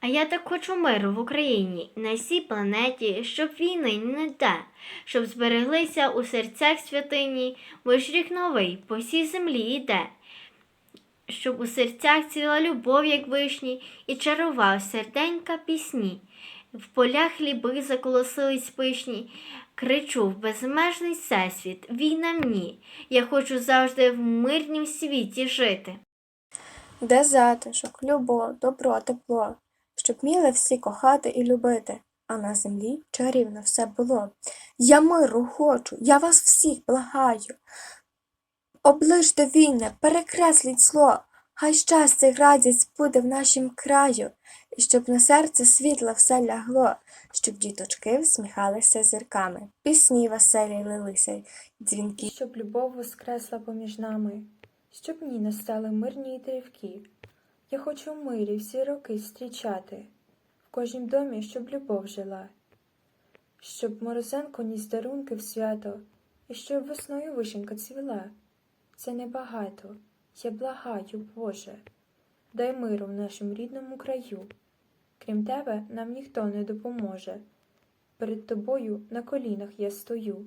А я так хочу миру в Україні, на всій планеті, щоб війни не те, щоб збереглися у серцях святині, бо ж рік новий по всій землі йде. Щоб у серцях ціла любов, як вишні, і чарував серденька пісні. В полях хліби заколосились пишні, кричу в безмежний всесвіт, війна мені. Я хочу завжди в мирнім світі жити. Де затишок, любов, добро, тепло, щоб міли всі кохати і любити, а на землі чарівно все було. Я миру хочу, я вас всіх благаю. Оближте війни, перекресліть зло, хай щастя й радість буде в нашім краю, і щоб на серце світло все лягло, щоб діточки всміхалися зірками, пісні веселі лилися, дзвінки щоб любов воскресла поміж нами, щоб ні настали мирні й дрівки. Я хочу в мирі всі роки зустрічати, в кожнім домі, щоб любов жила, щоб морозенко ніс дарунки в свято, і щоб весною вишенька цвіла. Це небагато, я благаю, Боже, дай миру в нашому рідному краю. Крім тебе, нам ніхто не допоможе. Перед тобою на колінах я стою.